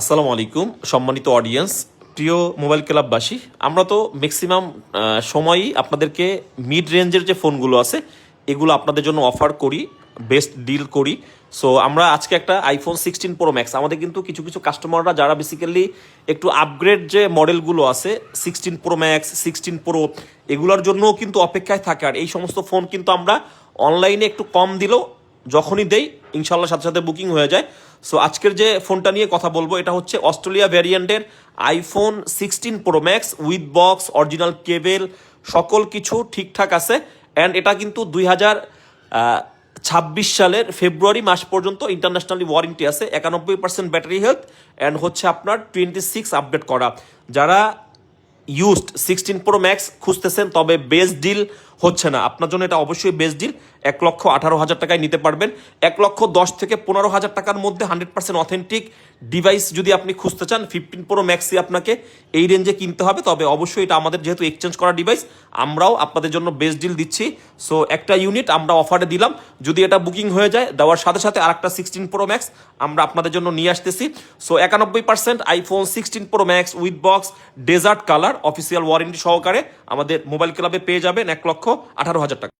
আসসালামু আলাইকুম, সম্মানিত অডিয়েন্স প্রিয় মোবাইল ক্লাববাসী আমরা তো ম্যাক্সিমাম সময়ই আপনাদেরকে মিড রেঞ্জের যে ফোনগুলো আছে, এগুলো আপনাদের জন্য অফার করি বেস্ট ডিল করি। সো আমরা আজকে একটা আইফোন সিক্সটিন প্রো ম্যাক্স আমাদের কিন্তু কিছু কিছু কাস্টমাররা যারা বেসিক্যালি একটু আপগ্রেড যে মডেলগুলো আছে sixteen pro max sixteen pro এগুলোর জন্যও কিন্তু অপেক্ষায় থাকে। আর এই সমস্ত ফোন কিন্তু আমরা অনলাইনে একটু কম দিলেও যখনই দেই ইনশাল্লাহ সাথে সাথে বুকিং হয়ে যায়। সো আজকের যে ফোনটা নিয়ে কথা বলব, এটা হচ্ছে Australia ভ্যারিয়েন্টের iPhone sixteen pro max with box original cable সকল কিছু ঠিকঠাক আছে। অ্যান্ড এটা কিন্তু দুই হাজার ছাব্বিশ সালের ফেব্রুয়ারি মাস পর্যন্ত ইন্টারন্যাশনালি ওয়ারেন্টি আছে। একানব্বই পার্সেন্ট ব্যাটারি হেলথ অ্যান্ড হচ্ছে আপনার টোয়েন্টি সিক্স আপডেট করা। যারা ইউজড সিক্সটিন প্রো ম্যাক্স খুঁজতেছেন, তবে বেস্ট ডিল হচ্ছে না। আপনার জন্য এটা অবশ্যই বেস্ট ডিল এক লক্ষ আঠারো হাজার টাকায় নিতে পারবেন। এক লক্ষ দশ থেকে পনেরো হাজার টাকার মধ্যে হান্ড্রেড পার্সেন্ট অথেন্টিক ডিভাইস যদি আপনি খুঁজতে চান ফিফটিন প্রো ম্যাক্সই আপনাকে এই রেঞ্জে কিনতে হবে। তবে অবশ্যই এটা আমাদের যেহেতু এক্সচেঞ্জ করা ডিভাইস আমরাও আপনাদের জন্য বেস্ট ডিল দিচ্ছি। সো একটা ইউনিট আমরা অফারে দিলাম। যদি এটা বুকিং হয়ে যায়, দেওয়ার সাথে সাথে আরেকটা সিক্সটিন প্রো ম্যাক্স আমরা আপনাদের জন্য নিয়ে আসতেছি। সো একানব্বই percent iPhone sixteen pro max with box desert colour official warranty সহকারে আমাদের মোবাইল ক্লাবে পেয়ে যাবেন এক লক্ষ আঠারো হাজার টাকা।